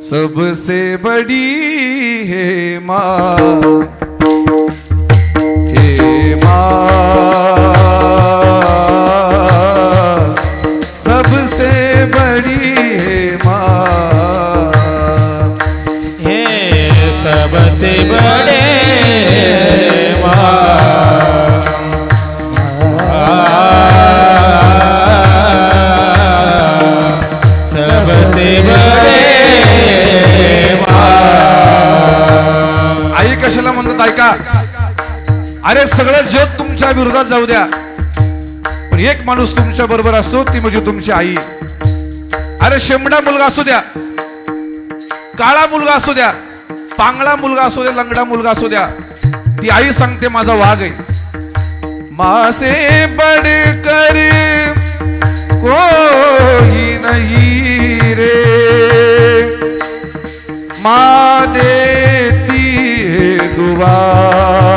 सबसे बड़ी हे माँ हे माँ। सबसे बड़ी हे माँ हे सबसे बड़ी का? अरे सगळं जग तुमच्या विरोधात जाऊ द्या. पण एक माणूस तुमच्या बरोबर असतो ती म्हणजे तुमची आई. अरे शेमडा मुलगा असू द्या काळा मुलगा असू द्या पांगळा मुलगा असू द्या लंगडा मुलगा असू द्या ती आई सांगते माझा वाघ आहे. मासे बडकर कोही नाही रे. मा देती है दुआ